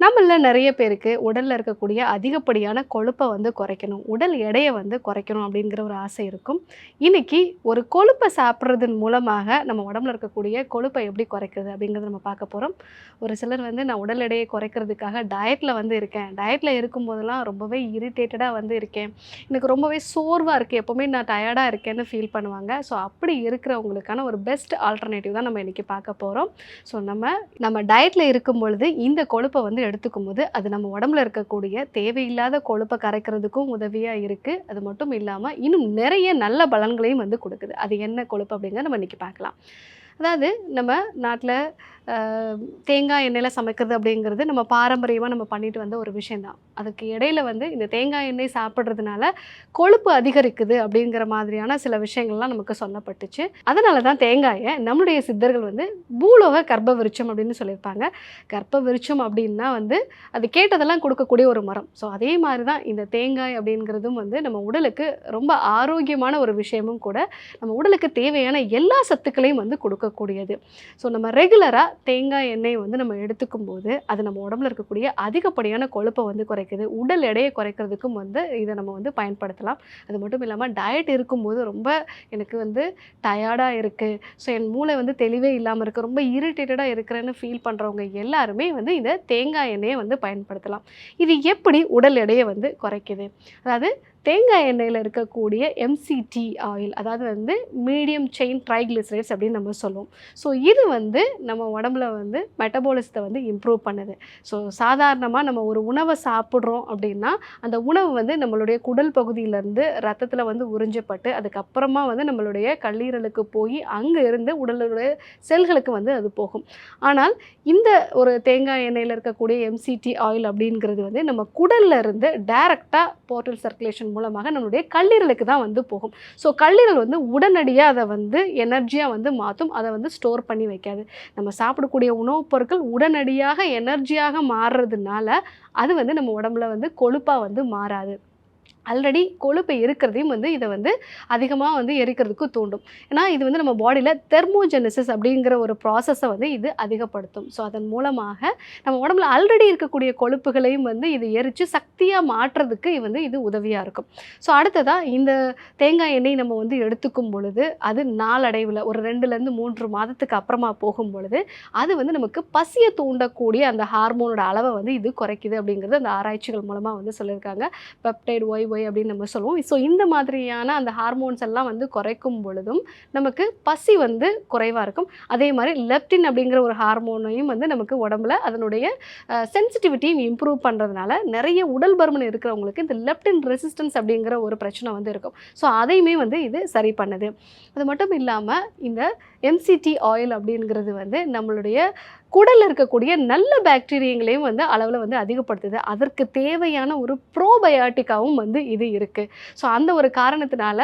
நம்மள நிறைய பேருக்கு உடலில் இருக்கக்கூடிய அதிகப்படியான கொழுப்பை வந்து குறைக்கணும். உடல் எடையை வந்து குறைக்கணும் அப்படிங்கிற ஒரு ஆசை இருக்கும். இன்னைக்கு ஒரு கொழுப்பை சாப்பிட்றதன் மூலமாக நம்ம உடம்புல இருக்கக்கூடிய கொழுப்பை எப்படி குறைக்கிறது அப்படிங்கிறத நம்ம பார்க்க போகிறோம் ஒரு சிலர் வந்து நான் உடல் எடையை குறைக்கிறதுக்காக டயட்டில் வந்து இருக்கேன். டயட்டில் இருக்கும்போதெல்லாம் ரொம்பவே இரிட்டேட்டடாக வந்து இருக்கேன். எனக்கு ரொம்பவே சோர்வாக இருக்குது எப்போவுமே நான் டயர்டாக இருக்கேன்னு ஃபீல் பண்ணுவாங்க. ஸோ அப்படி இருக்கிறவங்களுக்கான ஒரு பெஸ்ட் ஆல்டர்னேட்டிவ் தான் நம்ம இன்றைக்கி பார்க்க போகிறோம் ஸோ நம்ம நம்ம டயட்டில் இருக்கும் பொழுது இந்த கொழுப்பை வந்து எடுத்துக்கும் போது அது நம்ம உடம்புல இருக்கக்கூடிய தேவையில்லாத கொழுப்பை கரைக்கிறதுக்கும் உதவியாக இருக்குது அது மட்டும் இல்லாமல் இன்னும் நிறைய நல்ல பலன்களையும் வந்து கொடுக்குது. அது என்ன கொழுப்பு அப்படிங்கிறத நம்ம இன்றைக்கி பார்க்கலாம். அதாவது நம்ம நாட்டில் தேங்காய் எண்ணெயில் சமைக்கிறது அப்படிங்கிறது நம்ம பாரம்பரியமாக நம்ம பண்ணிட்டு வந்த ஒரு விஷயந்தான் அதுக்கு இடையில வந்து இந்த தேங்காய் எண்ணெய் சாப்பிட்றதுனால கொழுப்பு அதிகரிக்குது அப்படிங்கிற மாதிரியான சில விஷயங்கள்லாம் நமக்கு சொல்லப்பட்டுச்சு. அதனால தான் தேங்காயை நம்மளுடைய சித்தர்கள் வந்து பூலோக கர்ப்ப விருட்சம் அப்படின்னு சொல்லியிருப்பாங்க. கர்ப்ப விருட்சம் அப்படின்னா வந்து அது கேட்டதெல்லாம் கொடுக்கக்கூடிய ஒரு மரம். ஸோ அதே மாதிரி தான் இந்த தேங்காய் அப்படிங்கிறதும் வந்து நம்ம உடலுக்கு ரொம்ப ஆரோக்கியமான ஒரு விஷயமும் கூட நம்ம உடலுக்கு தேவையான எல்லா சத்துக்களையும் வந்து கொடுக்கக்கூடியது. ஸோ நம்ம ரெகுலராக தேங்காய் எண்ணெய் வந்து நம்ம எடுத்துக்கும் போது அது நம்ம உடம்புல இருக்கக்கூடிய அதிகப்படியான கொழுப்பை வந்து குறைக்குது. உடல் எடையை குறைக்கிறதுக்கும் வந்து இதை நம்ம வந்து பயன்படுத்தலாம். அது மட்டும் இல்லாமல் டயட் இருக்கும்போது ரொம்ப எனக்கு வந்து டயர்டாக இருக்குது ஸோ என் மூளை வந்து தெளிவே இல்லாமல் இருக்குது ரொம்ப இரிட்டேட்டடாக இருக்கிறேன்னு ஃபீல் பண்ணுறவங்க எல்லாருமே வந்து இந்த தேங்காய் எண்ணெயை வந்து பயன்படுத்தலாம். இது எப்படி உடல் எடையை வந்து குறைக்குது? அதாவது தேங்காய் எண்ணெயில் இருக்கக்கூடிய எம்சிடி ஆயில் அதாவது வந்து மீடியம் செயின் ட்ரைக்ளிசரைட்ஸ் அப்படின்னு நம்ம சொல்லுவோம். ஸோ இது வந்து நம்ம உடம்புல வந்து மெட்டபாலிசத்தை வந்து இம்ப்ரூவ் பண்ணுது. ஸோ சாதாரணமாக நம்ம ஒரு உணவை சாப்பிட்றோம் அப்படின்னா அந்த உணவு வந்து நம்மளுடைய குடல் பகுதியிலேருந்து ரத்தத்தில் வந்து உறிஞ்சப்பட்டு அதுக்கப்புறமா வந்து நம்மளுடைய கல்லீரலுக்கு போய் அங்கே இருந்து உடலுடைய செல்களுக்கு வந்து அது போகும். ஆனால் இந்த ஒரு தேங்காய் எண்ணெயில் இருக்கக்கூடிய எம்சிடி ஆயில் அப்படிங்கிறது வந்து நம்ம குடல்ல இருந்து டைரெக்டாக போர்ட்டல் சர்க்குலேஷன் மூலமாக நம்மளுடைய கல்லீரலுக்கு தான் வந்து போகும். ஸோ கல்லீரல் வந்து உடனடியாக அதை வந்து எனர்ஜியாக வந்து மாற்றும் அதை வந்து ஸ்டோர் பண்ணி வைக்காது. நம்ம சாப்பிடக்கூடிய உணவுப் பொருட்கள் உடனடியாக எனர்ஜியாக மாறுறதுனால அது வந்து நம்ம உடம்புல வந்து கொழுப்பாக வந்து மாறாது. ஆல்ரெடி கொழுப்பு இருக்கிறதையும் வந்து இதை வந்து அதிகமாக வந்து எரிக்கிறதுக்கு தூண்டும். ஏன்னா இது வந்து நம்ம பாடியில் தெர்மோஜெனிசிஸ் அப்படிங்கிற ஒரு ப்ராசஸை வந்து இது அதிகப்படுத்தும். ஸோ அதன் மூலமாக நம்ம உடம்புல ஆல்ரெடி இருக்கக்கூடிய கொழுப்புகளையும் வந்து இது எரித்து சக்தியாக மாற்றுறதுக்கு இது வந்து இது உதவியாக இருக்கும். ஸோ அடுத்ததாக இந்த தேங்காய் எண்ணெய் நம்ம வந்து எடுத்துக்கும் பொழுது அது நாளடைவில் ஒரு ரெண்டுலேருந்து மூன்று மாதத்துக்கு அப்புறமா போகும் பொழுது அது வந்து நமக்கு பசியை தூண்டக்கூடிய அந்த ஹார்மோனோட அளவை வந்து இது குறைக்குது அப்படிங்கிறது அந்த ஆராய்ச்சிகள் மூலமாக வந்து சொல்லியிருக்காங்க. பெப்டைட் ஒய் ஒய் அப்படின்னு நம்ம சொல்லுவோம். ஸோ இந்த மாதிரியான அந்த ஹார்மோன்ஸ் எல்லாம் வந்து குறைக்கும் பொழுதும் நமக்கு பசி வந்து குறைவாக இருக்கும். அதே மாதிரி லெப்டின் அப்படிங்கிற ஒரு ஹார்மோனையும் வந்து நமக்கு உடம்புல அதனுடைய சென்சிட்டிவிட்டியும் இம்ப்ரூவ் பண்ணுறதுனால நிறைய உடல் பருமன் இருக்கிறவங்களுக்கு இந்த லெப்டின் ரெசிஸ்டன்ஸ் அப்படிங்கிற ஒரு பிரச்சனை வந்து இருக்கும். ஸோ அதையுமே வந்து இது சரி பண்ணுது. அது மட்டும் இல்லாமல் இந்த எம்சிடி ஆயில் அப்படிங்கிறது வந்து நம்மளுடைய குடலில் இருக்கக்கூடிய நல்ல பாக்டீரியங்களையும் வந்து அளவில் வந்து அதிகப்படுத்துது. அதற்கு தேவையான ஒரு ப்ரோபயாட்டிக்காகவும் வந்து இது இருக்குது ஸோ அந்த ஒரு காரணத்தினால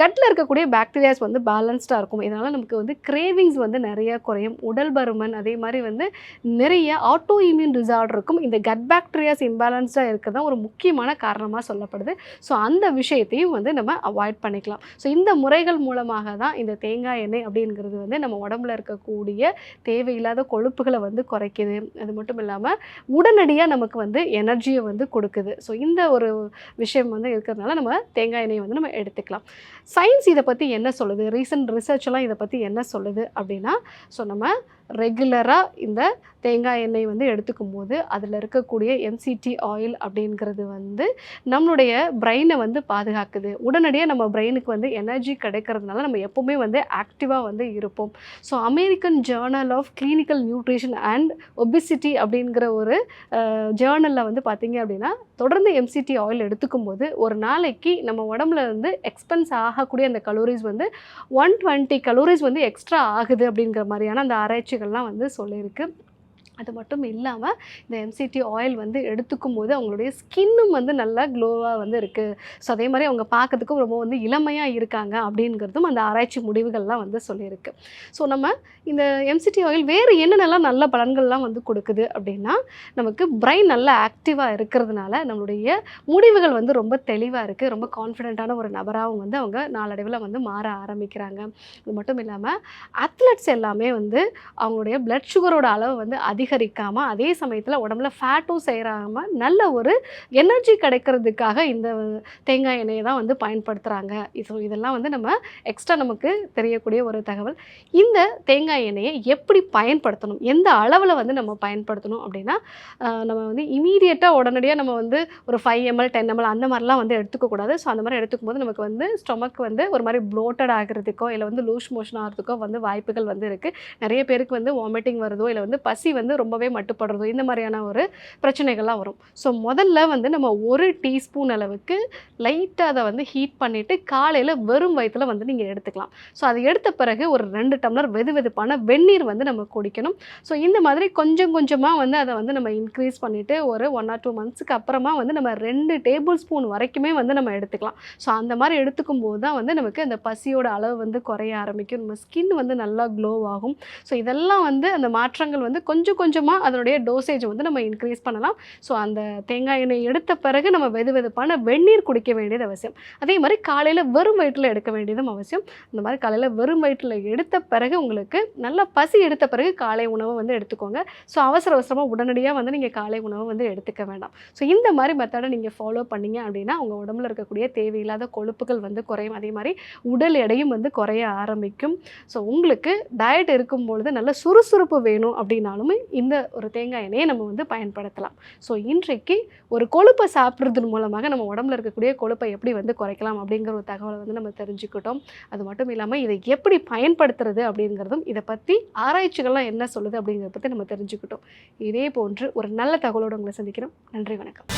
கட்டில் இருக்கக்கூடிய பாக்டீரியாஸ் வந்து பேலன்ஸ்டாக இருக்கும். இதனால் நமக்கு வந்து கிரேவிங்ஸ் வந்து நிறைய குறையும். உடல் பருமன் அதே மாதிரி வந்து நிறைய ஆட்டோ இம்யூன் டிசார்டருக்கும் இந்த கட் பாக்டீரியாஸ் இம்பேலன்ஸ்டாக இருக்கிறது தான் ஒரு முக்கியமான காரணமாக சொல்லப்படுது. ஸோ அந்த விஷயத்தையும் வந்து நம்ம அவாய்ட் பண்ணிக்கலாம். ஸோ இந்த முறைகள் மூலமாக தான் இந்த தேங்காய் எண்ணெய் அப்படி அப்படிங்கிறது வந்து நம்ம உடம்புல இருக்கக்கூடிய தேவையில்லாத கொழுப்புகளை வந்து குறைக்குது. அது மட்டும் இல்லாமல் உடனடியாக நமக்கு வந்து எனர்ஜியை வந்து கொடுக்குது. ஸோ இந்த ஒரு விஷயம் வந்து இருக்கிறதுனால நம்ம தேங்காய் எண்ணெயை வந்து நம்ம எடுத்துக்கலாம். சயின்ஸ் இதை பற்றி என்ன சொல்லுது? ரீசன்ட் ரிசர்ச்லாம் இதை பற்றி என்ன சொல்லுது? அப்படின்னா ஸோ நம்ம ரெகுலராக இந்த தேங்காய் எண்ணெய் வந்து எடுத்துக்கும் போது அதில் இருக்கக்கூடிய எம்சிடி ஆயில் அப்படிங்கிறது வந்து நம்மளுடைய பிரெயினை வந்து பாதுகாக்குது. உடனடியாக நம்ம பிரெயினுக்கு வந்து எனர்ஜி கிடைக்கிறதுனால நம்ம எப்போவுமே வந்து ஆக்டிவாக வந்து இருப்போம். So American journal of clinical nutrition and obesity அப்படிங்கிற ஒரு ஜேர்னலில் வந்து பார்த்தீங்க அப்படின்னா தொடர்ந்து எம்சிடி ஆயில் எடுத்துக்கும் போது ஒரு நாளைக்கு நம்ம உடம்புல இருந்து எக்ஸ்பென்ஸ் ஆகக்கூடிய அந்த கலோரிஸ் வந்து ஒன் டுவெண்ட்டி கலோரிஸ் வந்து எக்ஸ்ட்ரா ஆகுது அப்படிங்கிற மாதிரியான அந்த ஆராய்ச்சி நிகழ்ச்சிகள்லாம் வந்து சொல்லியிருக்கு. அது மட்டும் இல்லாமல் இந்த எம்சிடி ஆயில் வந்து எடுத்துக்கும் போது அவங்களுடைய ஸ்கின்னும் வந்து நல்லா க்ளோவாக வந்து இருக்குது ஸோ அதே மாதிரி அவங்க பார்க்கறதுக்கும் ரொம்ப வந்து இளமையாக இருக்காங்க அப்படிங்கிறதும் அந்த ஆராய்ச்சி முடிவுகள்லாம் வந்து சொல்லியிருக்கு. ஸோ நம்ம இந்த எம்சிடி ஆயில் வேறு என்னென்னலாம் நல்ல பலன்கள்லாம் வந்து கொடுக்குது அப்படின்னா நமக்கு பிரெயின் நல்லா ஆக்டிவாக இருக்கிறதுனால நம்மளுடைய முடிவுகள் வந்து ரொம்ப தெளிவாக இருக்குது ரொம்ப கான்ஃபிடென்ட்டான ஒரு நபராகவும் வந்து அவங்க நாளடைவில் வந்து மாற ஆரம்பிக்கிறாங்க. அது மட்டும் இல்லாமல் அத்லட்ஸ் எல்லாமே வந்து அவங்களுடைய பிளட் சுகரோட அளவு வந்து அதிகரிக்காமல் அதே சமயத்தில் உடம்புல ஃபேட்டும் சேராமல் நல்ல ஒரு எனர்ஜி கிடைக்கிறதுக்காக இந்த தேங்காய் எண்ணெயை தான் வந்து பயன்படுத்துகிறாங்க ஸோ இதெல்லாம் வந்து நம்ம எக்ஸ்ட்ரா நமக்கு தெரியக்கூடிய ஒரு தகவல். இந்த தேங்காய் எண்ணெயை எப்படி பயன்படுத்தணும்? எந்த அளவில் வந்து நம்ம பயன்படுத்தணும் அப்படின்னா நம்ம வந்து இமீடியட்டாக உடனடியாக நம்ம வந்து ஒரு ஃபைவ் எம்எல் டென் எம்எல் அந்த மாதிரிலாம் வந்து எடுத்துக்கக்கூடாது ஸோ அந்த மாதிரி எடுத்துக்கும் போது நமக்கு வந்து ஸ்டொமக் வந்து ஒரு மாதிரி ப்ளோட்டட் ஆகிறதுக்கோ இல்லை வந்து லூஸ் மோஷன் ஆகிறதுக்கோ வந்து வாய்ப்புகள் வந்து இருக்குது நிறைய பேருக்கு வந்து வாமிட்டிங் வருதோ இல்லை வந்து பசி வந்து ரொம்பவே மட்டுப்படுறதும் இந்த மாதிரியான ஒரு பிரச்சனைகள்லாம் வரும். ஸோ முதல்ல வந்து நம்ம ஒரு டீஸ்பூன் அளவுக்கு லைட்டாக அதை வந்து ஹீட் பண்ணிவிட்டு காலையில் வெறும் வயிற்றில் வந்து நீங்கள் எடுத்துக்கலாம். ஸோ அதை எடுத்த பிறகு ஒரு ரெண்டு டம்ளர் வெது வெதுப்பான வெந்நீர் வந்து நம்ம குடிக்கணும். ஸோ இந்த மாதிரி கொஞ்சம் கொஞ்சமாக வந்து அதை வந்து நம்ம இன்க்ரீஸ் பண்ணிவிட்டு ஒரு ஒன் ஆர் டூ மந்த்ஸுக்கு அப்புறமா வந்து நம்ம ரெண்டு டேபிள் ஸ்பூன் வரைக்குமே வந்து நம்ம எடுத்துக்கலாம். ஸோ அந்த மாதிரி எடுத்துக்கும் போது தான் வந்து நமக்கு அந்த பசியோட அளவு வந்து குறைய ஆரம்பிக்கும். நம்ம ஸ்கின் வந்து நல்லா க்ளோ ஆகும். ஸோ இதெல்லாம் வந்து அந்த மாற்றங்கள் வந்து கொஞ்சம் கொஞ்சம் கொஞ்சமாக அதனுடைய டோசேஜ் வந்து நம்ம இன்க்ரீஸ் பண்ணலாம். ஸோ அந்த தேங்காய் எண்ணெய் எடுத்த பிறகு நம்ம வெது வெதுப்பான வெந்நீர் குடிக்க வேண்டியது அவசியம். அதே மாதிரி காலையில் வெறும் வயிற்றில் எடுக்க வேண்டியதும் அவசியம். இந்த மாதிரி காலையில் வெறும் வயிற்றில் எடுத்த பிறகு உங்களுக்கு நல்ல பசி எடுத்த பிறகு காலை உணவை வந்து எடுத்துக்கோங்க. ஸோ அவசர அவசரமாக உடனடியாக வந்து நீங்கள் காலை உணவை வந்து எடுத்துக்க வேண்டாம். ஸோ இந்த மாதிரி மெத்தடை நீங்கள் ஃபாலோ பண்ணீங்க அப்படின்னா உங்கள் உடம்புல இருக்கக்கூடிய தேவையில்லாத கொழுப்புகள் வந்து குறையும். அதே மாதிரி உடல் எடையும் வந்து குறைய ஆரம்பிக்கும். ஸோ உங்களுக்கு டயட் இருக்கும் பொழுது நல்ல சுறுசுறுப்பு வேணும் அப்படின்னாலுமே இந்த ஒரு தேங்காய் எண்ணெயை நம்ம வந்து பயன்படுத்தலாம். ஸோ இன்றைக்கு ஒரு கொழுப்பை சாப்பிட்றதன் மூலமாக நம்ம உடம்புல இருக்கக்கூடிய கொழுப்பை எப்படி வந்து குறைக்கலாம் அப்படிங்கிற ஒரு தகவலை வந்து நம்ம தெரிஞ்சுக்கிட்டோம். அது மட்டும் இல்லாமல் இதை எப்படி பயன்படுத்துறது அப்படிங்கிறதும் இதை பற்றி ஆராய்ச்சிகள்லாம் என்ன சொல்லுது அப்படிங்கிறத பற்றி நம்ம தெரிஞ்சுக்கிட்டோம். இதே போன்று ஒரு நல்ல தகவலோடு உங்களை சந்திக்கிறோம். நன்றி வணக்கம்.